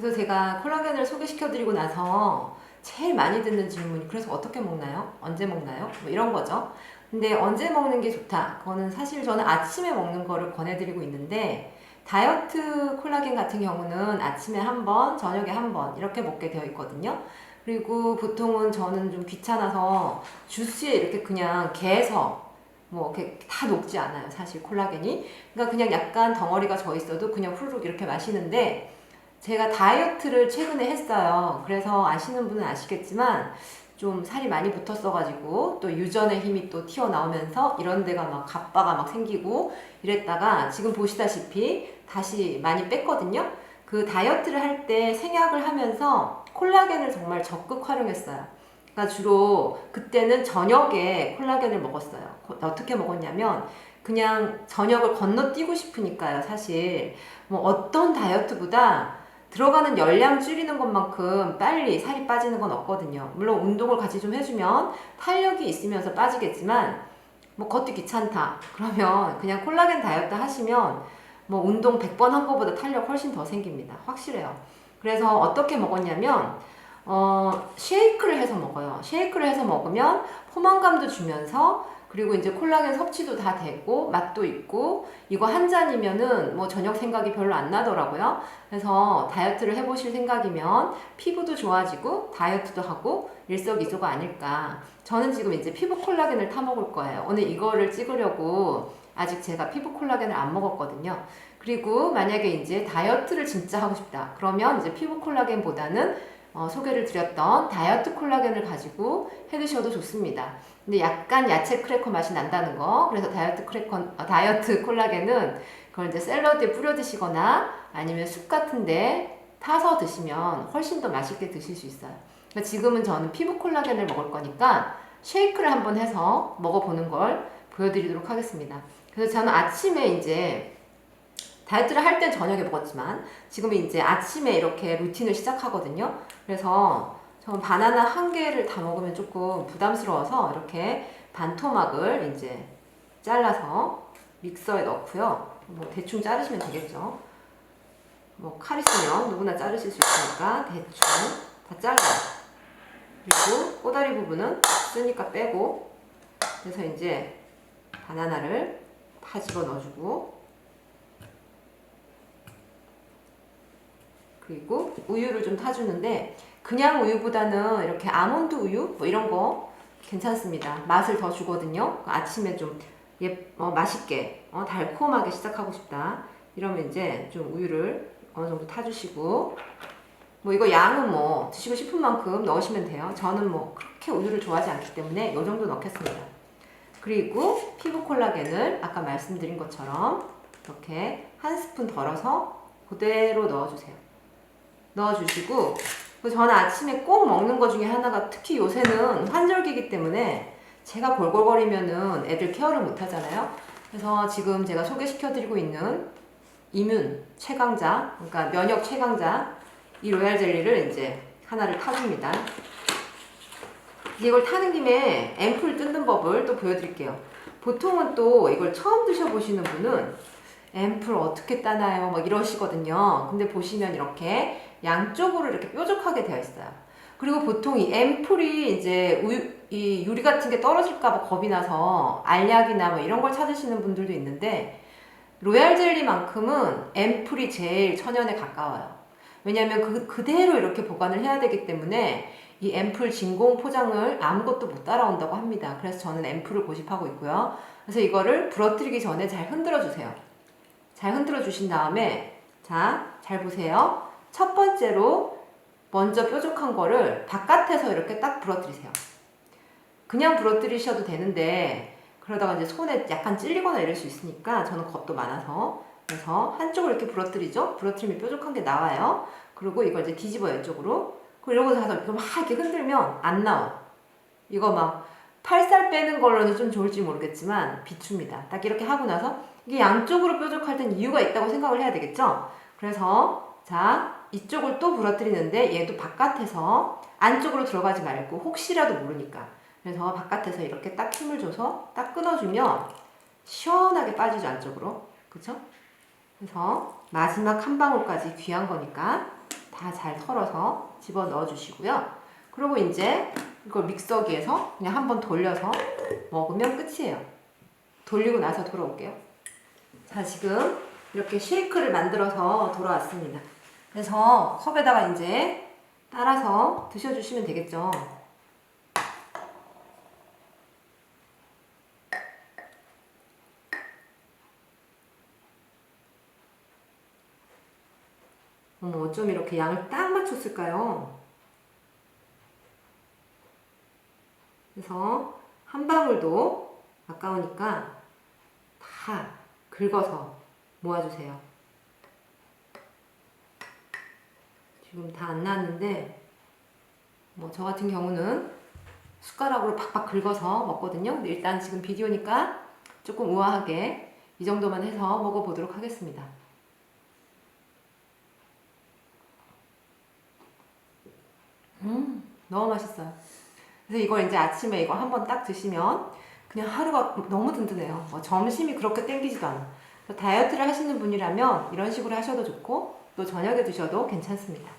그래서 제가 콜라겐을 소개시켜드리고 나서 제일 많이 듣는 질문이 그래서 어떻게 먹나요? 언제 먹나요? 뭐 이런 거죠. 근데 언제 먹는 게 좋다? 그거는 사실 저는 아침에 먹는 거를 권해드리고 있는데 다이어트 콜라겐 같은 경우는 아침에 한 번, 저녁에 한 번 이렇게 먹게 되어 있거든요. 그리고 보통은 저는 좀 귀찮아서 주스에 이렇게 그냥 개서 뭐 이렇게 다 녹지 않아요. 사실 콜라겐이. 그러니까 그냥 약간 덩어리가 져 있어도 그냥 후루룩 이렇게 마시는데 제가 다이어트를 최근에 했어요. 그래서 아시는 분은 아시겠지만 좀 살이 많이 붙었어가지고 또 유전의 힘이 또 튀어나오면서 이런 데가 막 갑바가 막 생기고 이랬다가 지금 보시다시피 다시 많이 뺐거든요. 그 다이어트를 할 때 생약을 하면서 콜라겐을 정말 적극 활용했어요. 그러니까 주로 그때는 저녁에 콜라겐을 먹었어요. 거- 어떻게 먹었냐면 그냥 저녁을 건너뛰고 싶으니까요. 사실 뭐 어떤 다이어트보다 들어가는 열량 줄이는 것만큼 빨리 살이 빠지는 건 없거든요. 물론 운동을 같이 좀 해주면 탄력이 있으면서 빠지겠지만 뭐 걷기 귀찮다. 그러면 그냥 콜라겐 다이어트 하시면 뭐 운동 100번 한 거보다 탄력 훨씬 더 생깁니다. 확실해요. 그래서 어떻게 먹었냐면 어, 쉐이크를 해서 먹어요. 쉐이크를 해서 먹으면 포만감도 주면서 그리고 이제 콜라겐 섭취도 다 되고 맛도 있고 이거 한 잔이면은 뭐 저녁 생각이 별로 안 나더라고요. 그래서 다이어트를 해보실 생각이면 피부도 좋아지고 다이어트도 하고 일석이조가 아닐까. 저는 지금 이제 피부 콜라겐을 타 먹을 거예요. 오늘 이거를 찍으려고 아직 제가 피부 콜라겐을 안 먹었거든요. 그리고 만약에 이제 다이어트를 진짜 하고 싶다. 그러면 이제 피부 콜라겐보다는 어, 소개를 드렸던 다이어트 콜라겐을 가지고 해 드셔도 좋습니다. 근데 약간 야채 크래커 맛이 난다는 거. 그래서 다이어트 크래커, 어, 다이어트 콜라겐은 그걸 이제 샐러드에 뿌려 드시거나 아니면 숲 같은데 타서 드시면 훨씬 더 맛있게 드실 수 있어요. 그러니까 지금은 저는 피부 콜라겐을 먹을 거니까 쉐이크를 한번 해서 먹어보는 걸 보여드리도록 하겠습니다. 그래서 저는 아침에 이제 다이어트를 할 땐 저녁에 먹었지만 지금은 이제 아침에 이렇게 루틴을 시작하거든요. 그래서 저는 바나나 한 개를 다 먹으면 조금 부담스러워서 이렇게 반토막을 이제 잘라서 믹서에 넣고요. 뭐 대충 자르시면 되겠죠. 뭐 칼 있으면 누구나 자르실 수 있으니까 대충 다 잘라요. 그리고 꼬다리 부분은 쓰니까 빼고 그래서 이제 바나나를 다 집어 넣어주고 그리고 우유를 좀 타주는데 그냥 우유보다는 이렇게 아몬드 우유 뭐 이런 거 괜찮습니다. 맛을 더 주거든요. 아침에 좀 예, 어, 맛있게 어, 달콤하게 시작하고 싶다. 이러면 이제 좀 우유를 어느 정도 타주시고 뭐 이거 양은 뭐 드시고 싶은 만큼 넣으시면 돼요. 저는 뭐 그렇게 우유를 좋아하지 않기 때문에 이 정도 넣겠습니다. 그리고 피부 콜라겐을 아까 말씀드린 것처럼 이렇게 한 스푼 덜어서 그대로 넣어주세요. 넣어주시고 저는 아침에 꼭 먹는 것 중에 하나가 특히 요새는 환절기이기 때문에 제가 골골거리면은 애들 케어를 못 하잖아요. 그래서 지금 제가 소개시켜드리고 있는 이뮨 최강자, 그러니까 면역 최강자 이 로얄 젤리를 이제 하나를 타줍니다. 이걸 타는 김에 앰플 뜯는 법을 또 보여드릴게요. 보통은 또 이걸 처음 드셔보시는 분은 앰플 어떻게 따나요? 막 이러시거든요. 근데 보시면 이렇게 양쪽으로 이렇게 뾰족하게 되어 있어요. 그리고 보통 이 앰플이 이제 우유, 이 유리 같은 게 떨어질까봐 겁이 나서 알약이나 뭐 이런 걸 찾으시는 분들도 있는데 로얄 젤리만큼은 앰플이 제일 천연에 가까워요. 왜냐하면 그, 그대로 이렇게 보관을 해야 되기 때문에 이 앰플 진공 포장을 아무것도 못 따라온다고 합니다. 그래서 저는 앰플을 고집하고 있고요. 그래서 이거를 부러뜨리기 전에 잘 흔들어 주세요. 잘 흔들어 주신 다음에 자, 잘 보세요. 첫 번째로 먼저 뾰족한 거를 바깥에서 이렇게 딱 부러뜨리세요. 그냥 부러뜨리셔도 되는데 그러다가 이제 손에 약간 찔리거나 이럴 수 있으니까 저는 겁도 많아서 그래서 한쪽을 이렇게 부러뜨리죠. 부러뜨리면 뾰족한 게 나와요. 그리고 이걸 이제 뒤집어요 이쪽으로. 그리고 이러고 가서 이렇게 막 이렇게 흔들면 안 나와. 이거 막 팔살 빼는 걸로는 좀 좋을지 모르겠지만 비춥니다. 딱 이렇게 하고 나서 이게 양쪽으로 뾰족할 땐 이유가 있다고 생각을 해야 되겠죠? 그래서 자 이쪽을 또 부러뜨리는데 얘도 바깥에서 안쪽으로 들어가지 말고 혹시라도 모르니까 그래서 바깥에서 이렇게 딱 힘을 줘서 딱 끊어주면 시원하게 빠지죠 안쪽으로 그쵸? 그래서 마지막 한 방울까지 귀한 거니까 다 잘 털어서 집어 넣어 주시고요. 그리고 이제 이걸 믹서기에서 그냥 한번 돌려서 먹으면 끝이에요. 돌리고 나서 돌아올게요. 자, 지금 이렇게 쉐이크를 만들어서 돌아왔습니다. 그래서 컵에다가 이제 따라서 드셔주시면 되겠죠. 어머, 어쩜 이렇게 양을 딱 맞췄을까요? 그래서 한 방울도 아까우니까 다 긁어서 모아주세요. 지금 다 안 나왔는데, 뭐 저 같은 경우는 숟가락으로 팍팍 긁어서 먹거든요. 근데 일단 지금 비디오니까 조금 우아하게 이 정도만 해서 먹어보도록 하겠습니다. 음, 너무 맛있어요. 그래서 이걸 이제 아침에 이거 한번 딱 드시면 그냥 하루가 너무 든든해요. 뭐 점심이 그렇게 땡기지도 않아. 다이어트를 하시는 분이라면 이런 식으로 하셔도 좋고 또 저녁에 드셔도 괜찮습니다.